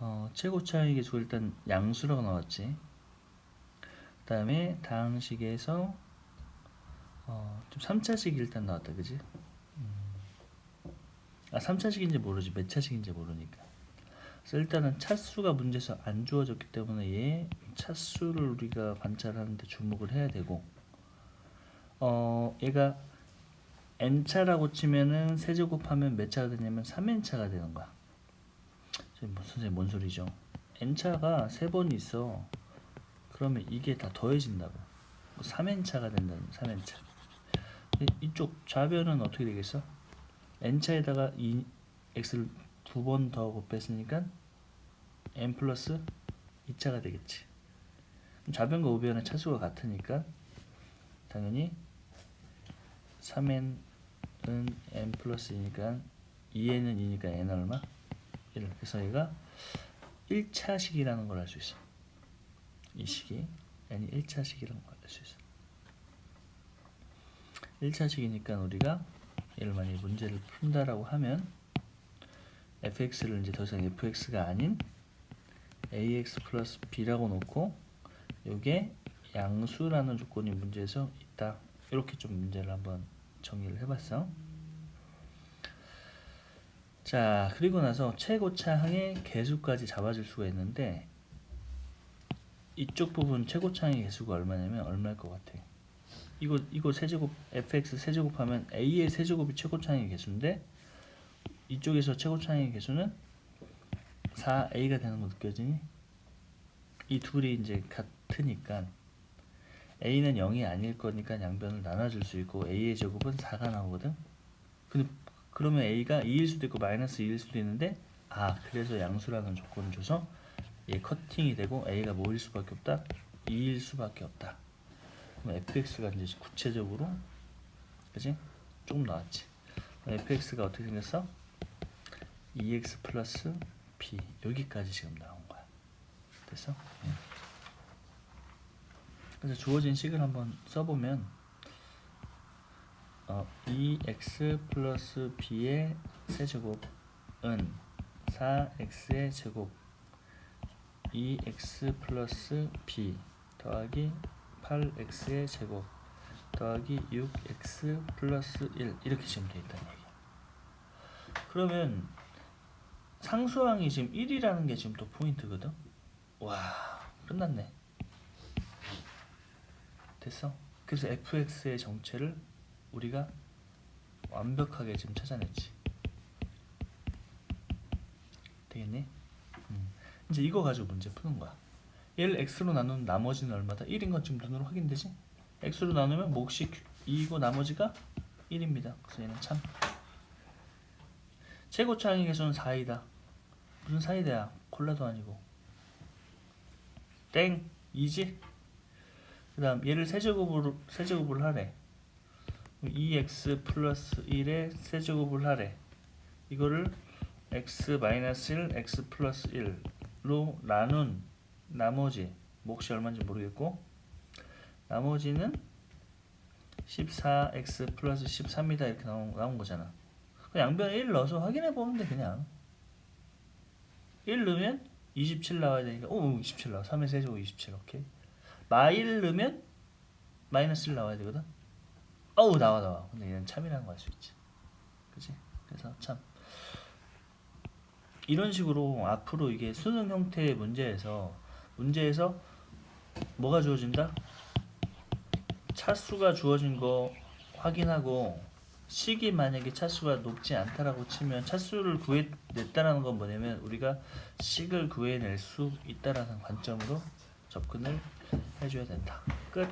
어, 최고 차익의 수가 일단 양수라고 나왔지. 그 다음에 다항식에서 어, 좀 3차식이 일단 나왔다, 그지? 음. 아, 3차식인지 모르지. 몇 차식인지 모르니까. 그래서 일단은 차수가 문제에서 안 주어졌기 때문에 얘 차수를 우리가 관찰하는데 주목을 해야 되고, 어, 얘가 n차라고 치면은 세제곱하면 몇 차가 되냐면 3n차가 되는 거야. 선생님, 뭐, 선생님 뭔 소리죠? n차가 세 번 있어. 그러면 이게 다 더해진다고. 3n차가 된다는 3n차. 이쪽 좌변은 어떻게 되겠어? n차에다가 이 x를 두 번 더 곱했으니까 n 플러스 2차가 되겠지. 좌변과 우변의 차수가 같으니까 당연히 3n은 n 플러스 2니까 2n은 2니까 n 얼마? 1. 그래서 얘가 1차식이라는 걸 알 수 있어. 이 식이 n이 1차식이라는 걸 알 수 있어. 1차식이니까 우리가 얘를 만약에 문제를 푼다라고 하면 fx를 이제 더 이상 fx가 아닌 ax 플러스 b라고 놓고 요게 양수라는 조건이 문제에서 있다. 이렇게 좀 문제를 한번 정리를 해봤어. 자, 그리고 나서 최고차항의 개수까지 잡아줄 수가 있는데 이쪽 부분 최고차항의 개수가 얼마냐면 얼마일 것 같아? 이거 이거 세제곱 fx 세제곱하면 a의 세제곱이 최고차항의 개수인데 이쪽에서 최고차항의 개수는 4a가 되는 거 느껴지니? 이 둘이 이제 같으니까 a는 0이 아닐 거니까 양변을 나눠줄 수 있고 a의 제곱은 4가 나오거든. 근데 그러면 a가 2일 수도 있고 마이너스 2일 수도 있는데 아 그래서 양수라는 조건을 줘서 얘 커팅이 되고 a가 뭐일 수밖에 없다? 2일 수밖에 없다. 그럼 fx가 이제 구체적으로 그지? 조금 나왔지. fx가 어떻게 생겼어? 2x 플러스 b 여기까지 지금 나온 거야. 됐어? 예. 그래서 주어진 식을 한번 써보면 어, 2x 플러스 b의 세제곱은 4x의 제곱 2x 플러스 b 더하기 8x의 제곱 더하기 6x 플러스 1 이렇게 지금 돼 있다는 얘기야. 그러면 상수항이 지금 1이라는 게 지금 또 포인트거든. 와 끝났네. 됐어. 그래서 fx의 정체를 우리가 완벽하게 지금 찾아냈지. 되겠니? 음. 이제 이거 가지고 문제 푸는 거야. 얘를 x로 나누면 나머지는 얼마다? 1인 건 지금 눈으로 확인되지? x로 나누면 몫이 2이고 나머지가 1입니다. 그래서 얘는 참. 최고차항의 개수는 4이다. 무슨 사이다야? 콜라도 아니고. 땡! 2지? 그 다음 얘를 세제곱으로, 세제곱을 하래. 2x 플러스 1에 세제곱을 하래. 이거를 x 마이너스 1, x 플러스 1로 나눈 나머지 몫이 얼마인지 모르겠고 나머지는 14x 플러스 13이다 이렇게 나온, 나온 거잖아. 양변에 1 넣어서 확인해 돼 그냥. 1 넣으면 27 나와야 되니까 오 27 나와 3의 세제곱 27 오케이 마1 넣으면 마이너스 1 나와야 되거든 어우 나와 나와. 근데 얘는 참이라는 거알수 있지. 그치? 그래서 참. 이런 식으로 앞으로 이게 수능 형태의 문제에서 문제에서 뭐가 주어진다? 차수가 주어진 거 확인하고 식이 만약에 차수가 높지 않다라고 치면 차수를 구해냈다라는 건 뭐냐면 우리가 식을 구해낼 수 있다라는 관점으로 접근을 해줘야 된다. 끝.